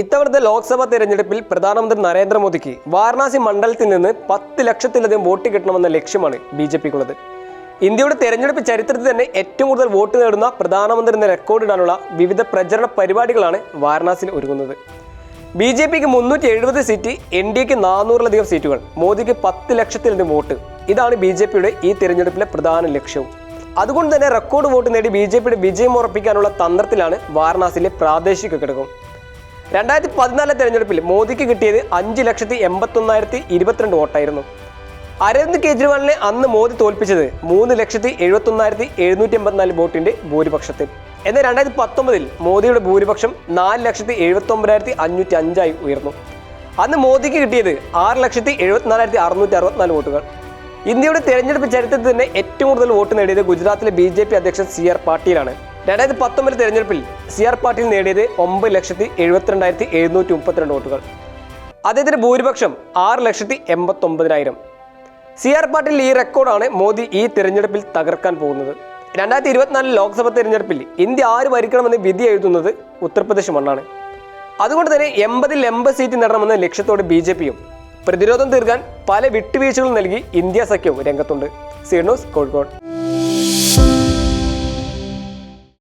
ഇത്തവണത്തെ ലോക്സഭാ തെരഞ്ഞെടുപ്പിൽ പ്രധാനമന്ത്രി നരേന്ദ്രമോദിക്ക് വാരണാസി മണ്ഡലത്തിൽ നിന്ന് പത്ത് ലക്ഷത്തിലധികം വോട്ട് കിട്ടണമെന്ന ലക്ഷ്യമാണ് ബി ജെ പിക്കുള്ളത്. ഇന്ത്യയുടെ തെരഞ്ഞെടുപ്പ് ചരിത്രത്തിൽ തന്നെ ഏറ്റവും കൂടുതൽ വോട്ട് നേടുന്ന പ്രധാനമന്ത്രി എന്ന റെക്കോർഡ് ഇടാനുള്ള വിവിധ പ്രചരണ പരിപാടികളാണ് വാരണാസിയിൽ ഒരുങ്ങുന്നത്. ബി ജെ പിക്ക് മുന്നൂറ്റി എഴുപത് സീറ്റ് എൻ ഡി എക്ക് നാനൂറിലധികം സീറ്റുകൾ മോദിക്ക് പത്ത് ലക്ഷത്തിലധികം വോട്ട്. ഇതാണ് ബി ജെ പിയുടെ ഈ തെരഞ്ഞെടുപ്പിലെ പ്രധാന ലക്ഷ്യവും അതുകൊണ്ട് തന്നെ റെക്കോർഡ് വോട്ട് നേടി ബി ജെ പിയുടെ വിജയം ഉറപ്പിക്കാനുള്ള തന്ത്രത്തിലാണ് വാരണാസിയിലെ പ്രാദേശിക ഘടകം. രണ്ടായിരത്തി പതിനാലിലെ തെരഞ്ഞെടുപ്പിൽ മോദിക്ക് കിട്ടിയത് അഞ്ച് ലക്ഷത്തി എൺപത്തൊന്നായിരത്തി ഇരുപത്തിരണ്ട് വോട്ടായിരുന്നു. അരവിന്ദ് കെജ്രിവാളിനെ അന്ന് മോദി തോൽപ്പിച്ചത് മൂന്ന് ലക്ഷത്തി എഴുപത്തൊന്നായിരത്തി എഴുന്നൂറ്റി എൺപത്തിനാല് വോട്ടിന്റെ ഭൂരിപക്ഷത്തിൽ. എന്നാൽ രണ്ടായിരത്തി പത്തൊമ്പതിൽ മോദിയുടെ ഭൂരിപക്ഷം നാല് ലക്ഷത്തി എഴുപത്തി ഒമ്പതിനായിരത്തി അഞ്ഞൂറ്റി അഞ്ചായി ഉയർന്നു. അന്ന് മോദിക്ക് കിട്ടിയത് ആറ് ലക്ഷത്തി എഴുപത്തിനാലായിരത്തി അറുന്നൂറ്റി അറുപത്തിനാല് വോട്ടുകൾ. ഇന്ത്യയുടെ തെരഞ്ഞെടുപ്പ് ചരിത്രത്തിൽ തന്നെ ഏറ്റവും കൂടുതൽ വോട്ട് നേടിയത് ഗുജറാത്തിലെ ബി ജെ പി അധ്യക്ഷൻ സി ആർ പാട്ടീലാണ്. രണ്ടായിരത്തി പത്തൊമ്പത് തെരഞ്ഞെടുപ്പിൽ സി ആർ പാട്ടീൽ നേടിയത് ഒമ്പത് ലക്ഷത്തി എഴുപത്തിരണ്ടായിരത്തി എഴുന്നൂറ്റി മുപ്പത്തിരണ്ട് വോട്ടുകൾ. അദ്ദേഹത്തിന്റെ ഭൂരിപക്ഷം ആറ് ലക്ഷത്തി എൺപത്തൊമ്പതിനായിരം. സി ആർ പാട്ടീൽ ഈ റെക്കോർഡാണ് മോദി ഈ തെരഞ്ഞെടുപ്പിൽ തകർക്കാൻ പോകുന്നത്. രണ്ടായിരത്തി ഇരുപത്തിനാലിൽ ലോക്സഭാ തെരഞ്ഞെടുപ്പിൽ ഇന്ത്യ ആര് ഭരിക്കണമെന്ന് വിധി എഴുതുന്നത് ഉത്തർപ്രദേശ് മണ്ണാണ്. അതുകൊണ്ട് തന്നെ എൺപതിൽ എൺപത് സീറ്റ് നേടണമെന്ന ലക്ഷ്യത്തോടെ ബി ജെ പിയും പ്രതിരോധം തീർക്കാൻ പല വിട്ടുവീഴ്ചകളും നൽകി ഇന്ത്യ സഖ്യവും രംഗത്തുണ്ട്. Zee news Kozhikode.